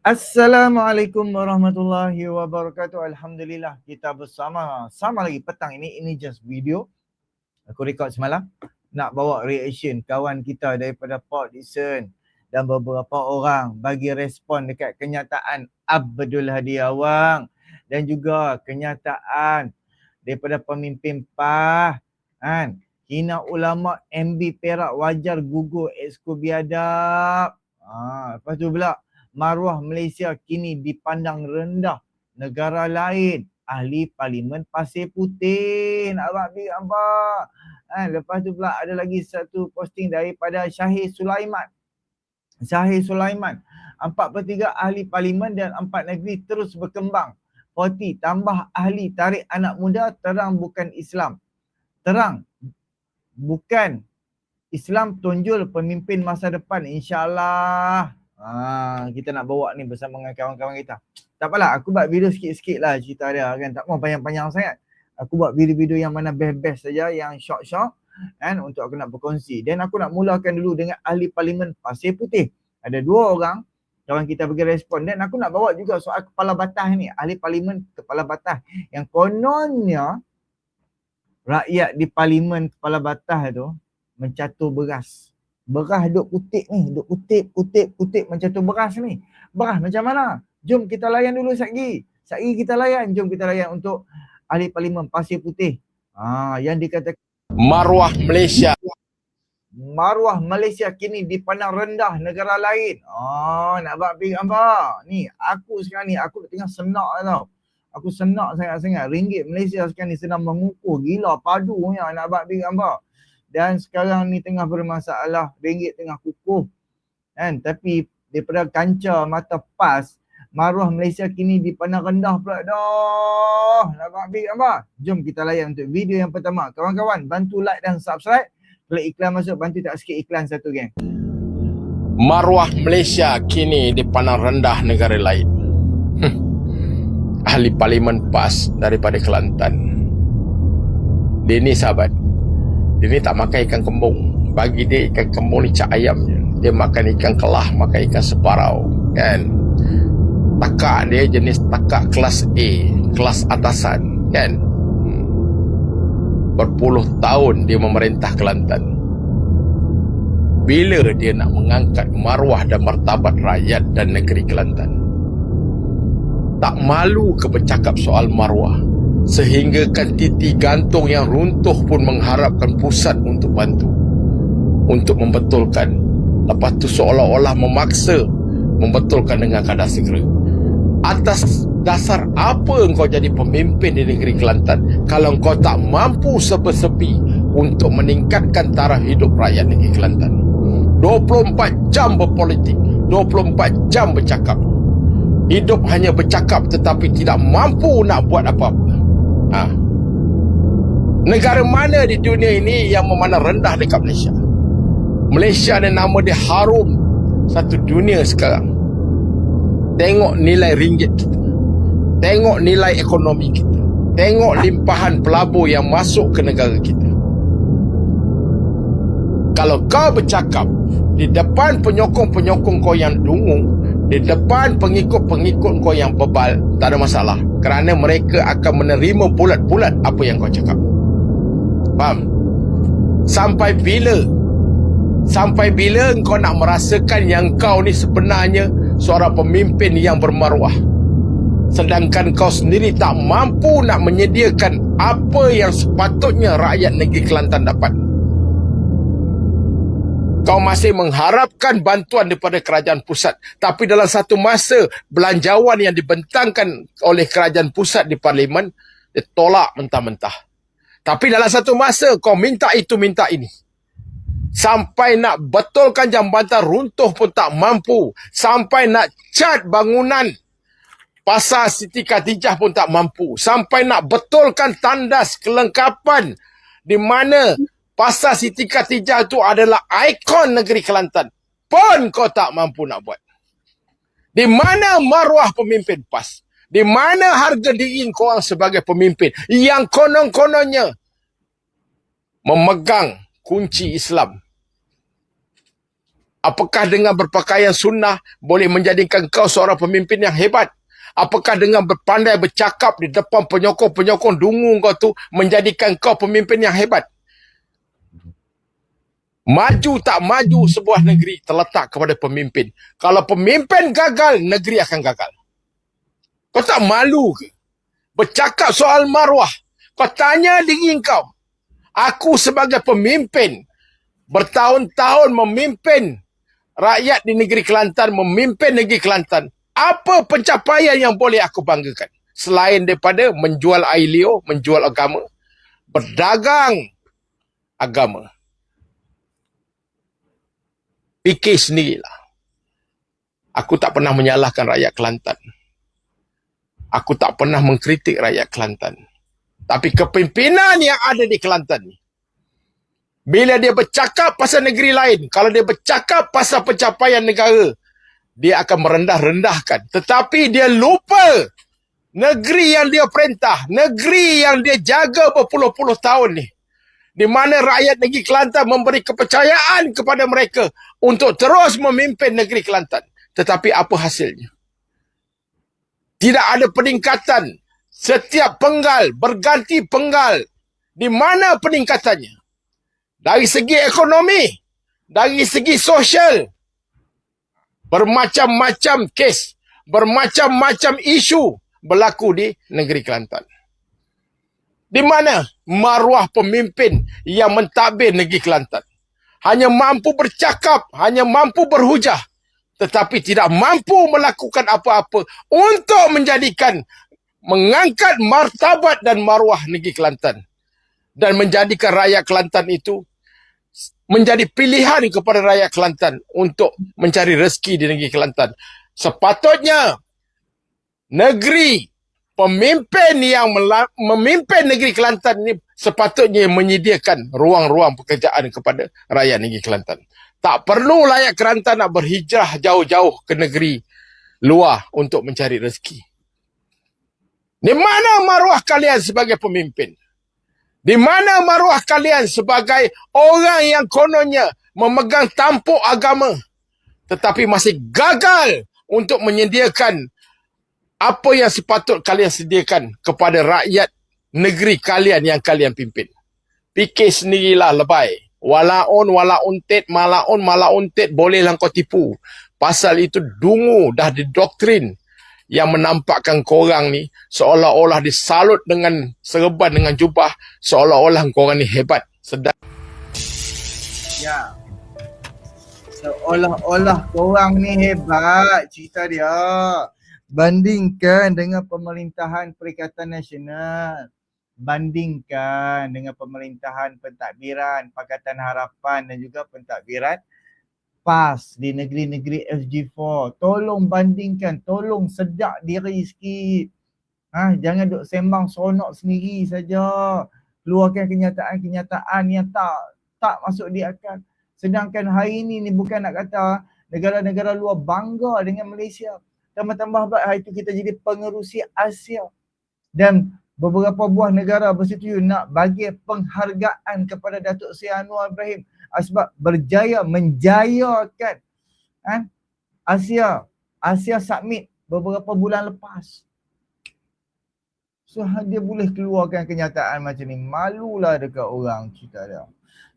Assalamualaikum warahmatullahi wabarakatuh. Alhamdulillah kita bersama sama lagi petang ini. Ini just video. Aku record semalam. Nak bawa reaction kawan kita daripada Port Dickson dan beberapa orang bagi respon dekat kenyataan Abdul Hadi Awang dan juga kenyataan daripada pemimpin PAH kan hina ulama MB Perak wajar gugur exco biadab. Ha, lepas tu pula maruah Malaysia kini dipandang rendah negara lain. Ahli Parlimen Pasir Putih nak big apa? Ha, lepas tu pula ada lagi satu posting daripada Syahir Sulaiman. Syahir Sulaiman. Empat per tiga ahli parlimen dan empat negeri terus berkembang. Forty tambah ahli tarik anak muda terang bukan Islam. Terang bukan Islam tunjul pemimpin masa depan insyaAllah. Ha, kita nak bawa ni bersama dengan kawan-kawan kita. Tak apalah, aku buat video sikit-sikit lah cerita dia kan. Tak mau panjang-panjang sangat. Aku buat video-video yang mana best-best saja, yang short-short kan untuk aku nak berkongsi. Dan aku nak mulakan dulu dengan ahli parlimen Pasir Putih. Ada dua orang kawan kita bagi respon dan aku nak bawa juga soal kepala batas ni, ahli parlimen kepala batas yang kononnya rakyat di parlimen kepala batas tu mencatur beras beras duk kutip ni, duk kutip, kutip, kutip macam tu beras ni. Beras macam mana? Jom kita layan dulu Satgi. Satgi kita layan, jom kita layan untuk ahli parlimen Pasir Putih. Ha, yang dikatakan maruah Malaysia. Maruah Malaysia kini dipandang rendah negara lain. Oh, nak buat big apa? Ni, aku sekarang ni, aku tengah senak tau. Aku senak sangat-sangat. Ringgit Malaysia sekarang ni sedang mengukur. Gila padunya nak buat big apa? Dan sekarang ni tengah bermasalah ringgit tengah kukuh. Kan? Tapi daripada kancah mata pas maruah Malaysia kini dipandang rendah pula dah. Nak ambil apa? Jom kita layan untuk video yang pertama. Kawan-kawan bantu like dan subscribe. Klik iklan masuk bantu tak sikit iklan satu geng. Maruah Malaysia kini dipandang rendah negara lain. Hm. ahli parlimen PAS daripada Kelantan. Dia ni sahabat dia ni tak makan ikan kembung. Bagi dia ikan kembung ni cak ayam je. Dia makan ikan kelah, makan ikan separau. Kan? Takak dia jenis takak kelas A. Kelas atasan. Kan? Hmm. Berpuluh tahun dia memerintah Kelantan. Bila dia nak mengangkat maruah dan martabat rakyat dan negeri Kelantan. Tak malu ke bercakap soal maruah sehingga kan titi gantung yang runtuh pun mengharapkan pusat untuk bantu. Untuk membetulkan. Lepas tu seolah-olah memaksa membetulkan dengan kadar segera. Atas dasar apa engkau jadi pemimpin di negeri Kelantan kalau engkau tak mampu sepi-sepi untuk meningkatkan taraf hidup rakyat negeri Kelantan? 24 jam berpolitik 24 jam bercakap. Hidup hanya bercakap tetapi tidak mampu nak buat apa-apa Ha. Negara mana di dunia ini yang memandang rendah dekat Malaysia? Malaysia ni nama dia harum satu dunia sekarang. Tengok nilai ringgit kita. Tengok nilai ekonomi kita. Tengok limpahan pelabur yang masuk ke negara kita. Kalau kau bercakap di depan penyokong-penyokong kau yang dungu, di depan pengikut-pengikut kau yang bebal, tak ada masalah kerana mereka akan menerima bulat-bulat apa yang kau cakap. Faham? Sampai bila? Sampai bila kau nak merasakan yang kau ni sebenarnya seorang pemimpin yang bermaruah? Sedangkan kau sendiri tak mampu nak menyediakan apa yang sepatutnya rakyat negeri Kelantan dapat. Kau masih mengharapkan bantuan daripada kerajaan pusat. Tapi dalam satu masa, belanjawan yang dibentangkan oleh kerajaan pusat di parlimen, dia tolak mentah-mentah. Tapi dalam satu masa, kau minta itu, minta ini. Sampai nak betulkan jambatan runtuh pun tak mampu. Sampai nak cat bangunan pasar Siti Khadijah pun tak mampu. Sampai nak betulkan tandas kelengkapan di mana Pasar Siti Khatijah itu adalah ikon negeri Kelantan. Pun kau tak mampu nak buat. Di mana maruah pemimpin PAS? Di mana harga diri kau sebagai pemimpin yang konon-kononnya memegang kunci Islam? Apakah dengan berpakaian sunnah boleh menjadikan kau seorang pemimpin yang hebat? Apakah dengan berpandai bercakap di depan penyokong-penyokong dungu kau tu menjadikan kau pemimpin yang hebat? Maju tak maju sebuah negeri terletak kepada pemimpin. Kalau pemimpin gagal, negeri akan gagal. Kau tak malu ke? Bercakap soal maruah. Kau tanya diri kau. Aku sebagai pemimpin, bertahun-tahun memimpin rakyat di negeri Kelantan, memimpin negeri Kelantan. Apa pencapaian yang boleh aku banggakan? Selain daripada menjual air liur, menjual agama, berdagang agama. Fikir sendirilah. Aku tak pernah menyalahkan rakyat Kelantan. Aku tak pernah mengkritik rakyat Kelantan. Tapi kepimpinan yang ada di Kelantan ni, bila dia bercakap pasal negeri lain, kalau dia bercakap pasal pencapaian negara, dia akan merendah-rendahkan. Tetapi dia lupa negeri yang dia perintah, negeri yang dia jaga berpuluh-puluh tahun ni. Di mana rakyat negeri Kelantan memberi kepercayaan kepada mereka untuk terus memimpin negeri Kelantan. Tetapi apa hasilnya? Tidak ada peningkatan. Setiap penggal berganti penggal. Di mana peningkatannya? Dari segi ekonomi, dari segi sosial, bermacam-macam kes, bermacam-macam isu berlaku di negeri Kelantan. Di mana maruah pemimpin yang mentadbir negeri Kelantan? Hanya mampu bercakap, hanya mampu berhujah, tetapi tidak mampu melakukan apa-apa untuk menjadikan mengangkat martabat dan maruah negeri Kelantan dan menjadikan rakyat Kelantan itu menjadi pilihan kepada rakyat Kelantan untuk mencari rezeki di negeri Kelantan. Sepatutnya negeri pemimpin yang memimpin negeri Kelantan ini sepatutnya menyediakan ruang-ruang pekerjaan kepada rakyat negeri Kelantan. Tak perlu rakyat Kelantan nak berhijrah jauh-jauh ke negeri luar untuk mencari rezeki. Di mana maruah kalian sebagai pemimpin? Di mana maruah kalian sebagai orang yang kononnya memegang tampuk agama tetapi masih gagal untuk menyediakan apa yang sepatut kalian sediakan kepada rakyat negeri kalian yang kalian pimpin. Fikir sendirilah lebay. Walaun, walaun tet, malaun, malaun tet, bolehlah kau tipu. Pasal itu dungu dah didoktrin yang menampakkan korang ni seolah-olah disalut dengan serban dengan jubah seolah-olah korang ni hebat sedap Ya. Seolah-olah korang ni hebat cerita dia. Bandingkan dengan pemerintahan Perikatan Nasional. Bandingkan dengan pemerintahan pentadbiran Pakatan Harapan dan juga pentadbiran PAS di negeri-negeri FG4. Tolong bandingkan, tolong sedak diri sikit. Ha, jangan duk sembang sonok sendiri saja. Keluarkan kenyataan-kenyataan yang tak tak masuk di akal. Sedangkan hari ini ni bukan nak kata negara-negara luar bangga dengan Malaysia. Tambah-tambah baik hari itu kita jadi pengerusi Asia. Dan beberapa buah negara bersetuju nak bagi penghargaan kepada Datuk Seri Anwar Ibrahim sebab berjaya menjayakan kan Asia Asia Summit beberapa bulan lepas. So dia boleh keluarkan kenyataan macam ni. Malulah dekat orang cerita dia.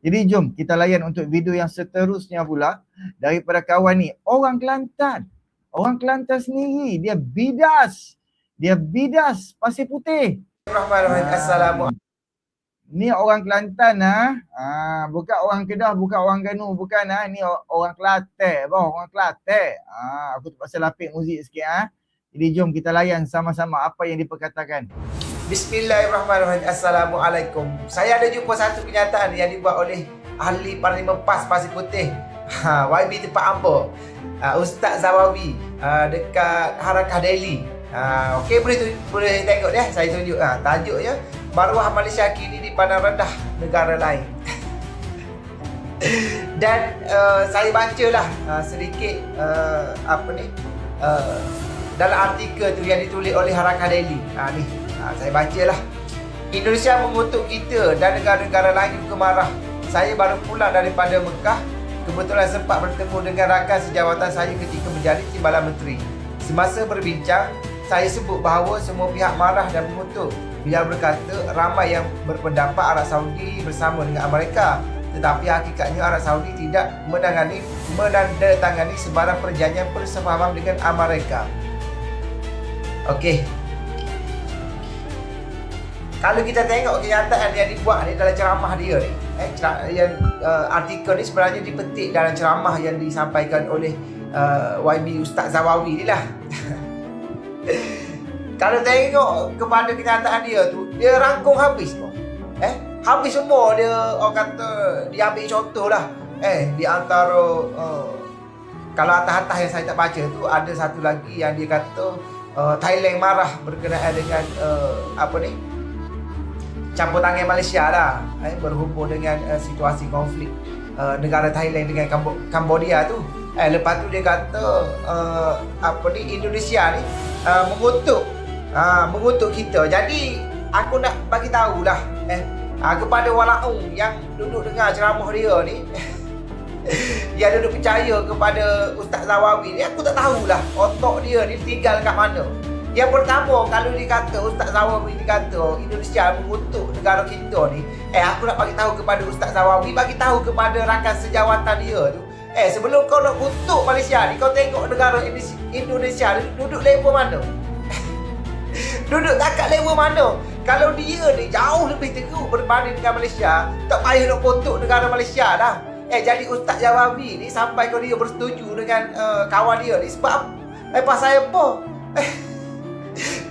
Jadi jom kita layan untuk video yang seterusnya pula daripada kawan ni. Orang Kelantan. Orang Kelantan sendiri. Dia bidas. Dia bidas pasir putih. Assalamualaikum. Ni orang Kelantan ah. Ha. bukan orang Kedah, bukan orang Ganu, bukan ah. Ha. Ni orang Kelantan, boh, orang Kelantan. Ah, ha. aku terpaksa lapik muzik sikit ah. Ha. Jadi jom kita layan sama-sama apa yang diperkatakan. Bismillahirrahmanirrahim. Assalamualaikum. Saya ada jumpa satu kenyataan yang dibuat oleh ahli Parlimen PAS Pasir Putih. Ha, YB Tempat Ambo. Uh, Ustaz Zawawi uh, dekat Harakah Daily. Uh, Okey boleh tu, boleh tengok dia. Saya tunjuk ah uh, tajuknya maruah Malaysia kini dipandang rendah negara lain. Dan uh, saya bacalah uh, sedikit uh, apa ni uh, dalam artikel tu yang ditulis oleh Harakah Daily. Ha, ni, ha, saya bacalah. Indonesia mengutuk kita dan negara-negara lain juga marah. Saya baru pulang daripada Mekah kebetulan sempat bertemu dengan rakan sejawatan saya ketika menjadi Timbalan Menteri. Semasa berbincang, saya sebut bahawa semua pihak marah dan mengutuk. Beliau berkata ramai yang berpendapat Arab Saudi bersama dengan Amerika. Tetapi hakikatnya Arab Saudi tidak menangani menandatangani sebarang perjanjian persefahaman dengan Amerika. Okey. Kalau kita tengok kenyataan yang dibuat ni dalam ceramah dia ni, eh, yang uh, artikel ni sebenarnya dipetik dalam ceramah yang disampaikan oleh uh, YB Ustaz Zawawi ni lah. Kalau tengok kepada kenyataan dia tu, dia rangkung habis pun. Eh, habis semua dia orang kata dia ambil contoh lah. Eh, di antara uh, kalau atas-atas yang saya tak baca tu ada satu lagi yang dia kata uh, Thailand marah berkenaan dengan uh, apa ni? Campur tangan Malaysia lah eh, berhubung dengan uh, situasi konflik uh, negara Thailand dengan Cambodia tu. Eh lepas tu dia kata uh, apa ni Indonesia ni uh, mengutuk uh, mengutuk kita. Jadi aku nak bagi tahulah eh uh, kepada walaung yang duduk dengar ceramah dia ni yang duduk percaya kepada Ustaz Zawawi ni aku tak tahulah otak dia ni tinggal kat mana. Yang pertama kalau dia kata Ustaz Zawawi ni kata Indonesia mengutuk negara kita ni. Eh aku nak bagi tahu kepada Ustaz Zawawi Bagi tahu kepada rakan sejawatan dia tu. Eh sebelum kau nak kutuk Malaysia ni Kau tengok negara Indonesia, ni duduk level mana? Duduk takat level mana? Kalau dia ni jauh lebih teruk berbanding dengan Malaysia Tak payah nak kutuk negara Malaysia dah. Eh jadi Ustaz Zawawi ni Sampai kau dia bersetuju dengan uh, kawan dia ni. Sebab Eh pasal apa? Eh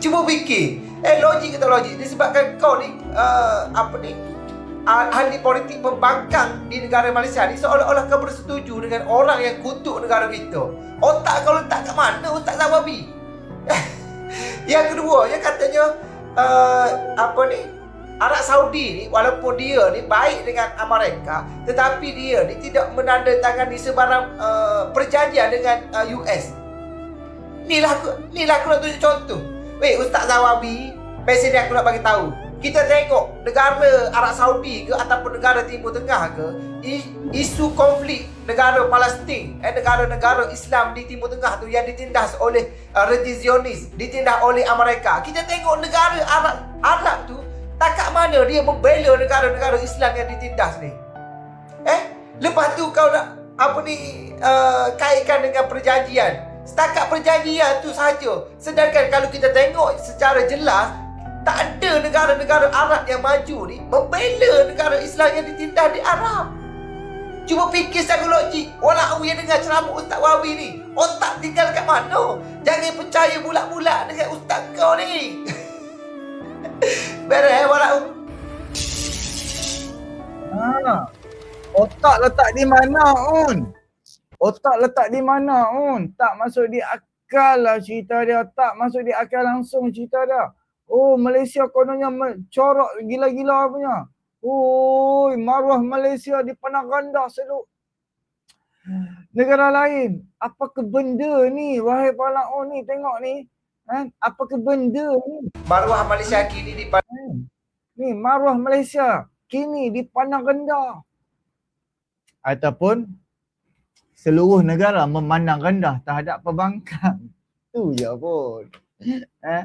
Cuba fikir. Eh logik atau logik? Disebabkan kau ni uh, Apa ni? Uh, Ahli politik pembangkang Di negara Malaysia ni Seolah-olah kau bersetuju Dengan orang yang kutuk negara kita. Otak kau letak kat mana? Ustaz Zawabi. Yang kedua Yang katanya uh, Apa ni? Arab Saudi ni Walaupun dia ni Baik dengan Amerika Tetapi dia ni Tidak menandatangani Sebarang uh, Perjanjian dengan uh, US Ni lah aku, ni lah aku nak tunjuk contoh. Weh, Ustaz Zawabi, presiden aku nak bagi tahu. Kita tengok negara Arab Saudi ke ataupun negara Timur Tengah ke, isu konflik negara Palestin, eh negara-negara Islam di Timur Tengah tu yang ditindas oleh uh, rejim Zionis, ditindas oleh Amerika. Kita tengok negara Arab Arab tu tak kat mana dia membela negara-negara Islam yang ditindas ni. Eh, lepas tu kau nak apa ni uh, kaitkan dengan perjanjian Setakat perjanjian tu saja. Sedangkan kalau kita tengok secara jelas, tak ada negara-negara Arab yang maju ni membela negara Islam yang ditindas di Arab. Cuba fikir secara logik. Walau yang dengar ceramah Ustaz Wawi ni, otak tinggal kat mana? Jangan percaya bulat-bulat dengan Ustaz kau ni. Beres walau. Ha. Otak letak di mana on? Otak letak di mana on? Tak masuk di akal lah cerita dia. Tak masuk di akal langsung cerita dia. Oh Malaysia kononnya corok gila-gila punya. Oh maruah Malaysia dipandang rendah seluk. Negara lain. Apa ke benda ni? Wahai Palaon ni tengok ni. Ha? Apa ke benda ni? Maruah Malaysia kini dipandang. Ni maruah Malaysia kini dipandang rendah. Ataupun seluruh negara memandang rendah terhadap pembangkang. Tu je pun. Eh?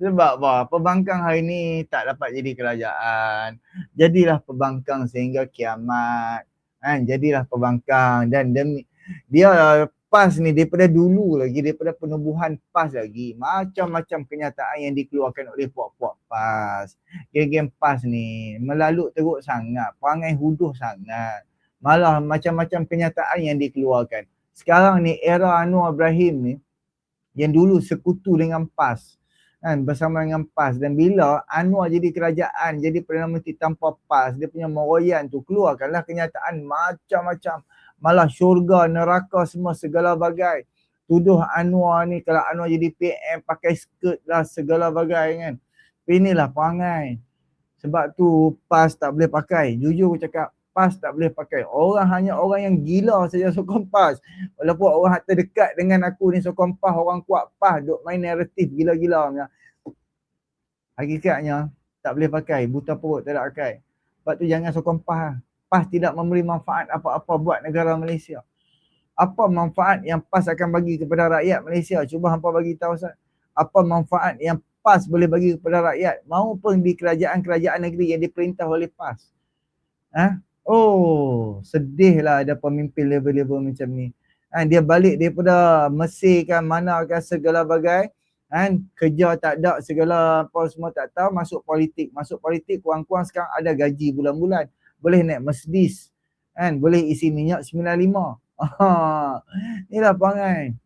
Sebab apa? Pembangkang hari ni tak dapat jadi kerajaan. Jadilah pembangkang sehingga kiamat. Kan? Jadilah pembangkang dan demi dia PAS ni daripada dulu lagi, daripada penubuhan PAS lagi. Macam-macam kenyataan yang dikeluarkan oleh puak-puak PAS. Geng-geng PAS ni melalut teruk sangat, perangai huduh sangat. Malah macam-macam kenyataan yang dikeluarkan. Sekarang ni era Anwar Ibrahim ni yang dulu sekutu dengan PAS kan bersama dengan PAS. Dan bila Anwar jadi kerajaan jadi Perdana Menteri tanpa PAS dia punya meroyan tu keluarkanlah kenyataan macam-macam. Malah syurga neraka semua segala bagai. Tuduh Anwar ni kalau Anwar jadi PM pakai skirt lah segala bagai kan. Inilah perangai. Sebab tu PAS tak boleh pakai. Jujur aku cakap PAS tak boleh pakai. Orang hanya orang yang gila saja sokong PAS. Walaupun orang terdekat dengan aku ni sokong PAS, orang kuat PAS duk main naratif gila-gila. Hakikatnya tak boleh pakai, buta perut tak ada pakai. Sebab tu jangan sokong PAS. PAS tidak memberi manfaat apa-apa buat negara Malaysia. Apa manfaat yang PAS akan bagi kepada rakyat Malaysia? Cuba hampa bagi tahu Ustaz. Apa manfaat yang PAS boleh bagi kepada rakyat maupun di kerajaan-kerajaan negeri yang diperintah oleh PAS? Ha? Oh, sedihlah ada pemimpin level-level macam ni. Ha, dia balik daripada Mesir kan mana kan segala bagai kan kerja tak ada segala apa semua tak tahu masuk politik. Masuk politik kurang-kurang sekarang ada gaji bulan-bulan. Boleh naik Mercedes kan boleh isi minyak 95 Ah, inilah perangai.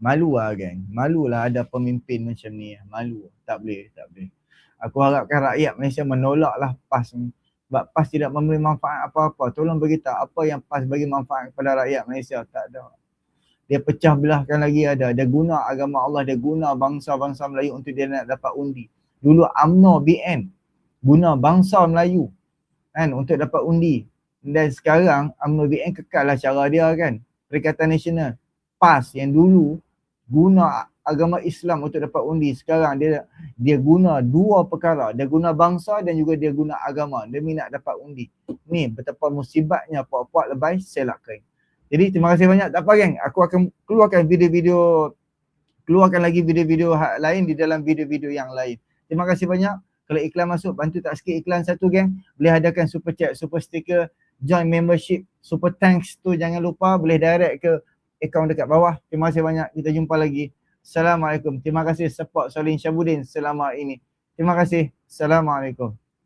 Malu lah geng. Malu lah ada pemimpin macam ni. Malu. Tak boleh tak boleh. Aku harapkan rakyat Malaysia menolak lah PAS ni sebab PAS tidak memberi manfaat apa-apa tolong beritahu apa yang PAS bagi manfaat kepada rakyat Malaysia tak ada dia pecah belahkan lagi ada. Dia guna agama Allah, dia guna bangsa-bangsa Melayu untuk dia nak dapat undi. Dulu UMNO BN guna bangsa Melayu kan untuk dapat undi. Dan sekarang UMNO BN kekal lah cara dia kan. Perikatan Nasional. PAS yang dulu guna agama Islam untuk dapat undi. Sekarang dia dia guna dua perkara. Dia guna bangsa dan juga dia guna agama demi nak dapat undi. Ni betapa musibatnya puak-puak lebay selak kain. Jadi terima kasih banyak. Tak apa geng, aku akan keluarkan video-video keluarkan lagi video-video lain di dalam video-video yang lain. Terima kasih banyak. Kalau iklan masuk, bantu tak sikit iklan satu geng. Boleh adakan super chat, super sticker, join membership, super thanks tu jangan lupa. Boleh direct ke akaun dekat bawah. Terima kasih banyak. Kita jumpa lagi. Assalamualaikum. Terima kasih support Solin Syabudin selama ini. Terima kasih. Assalamualaikum.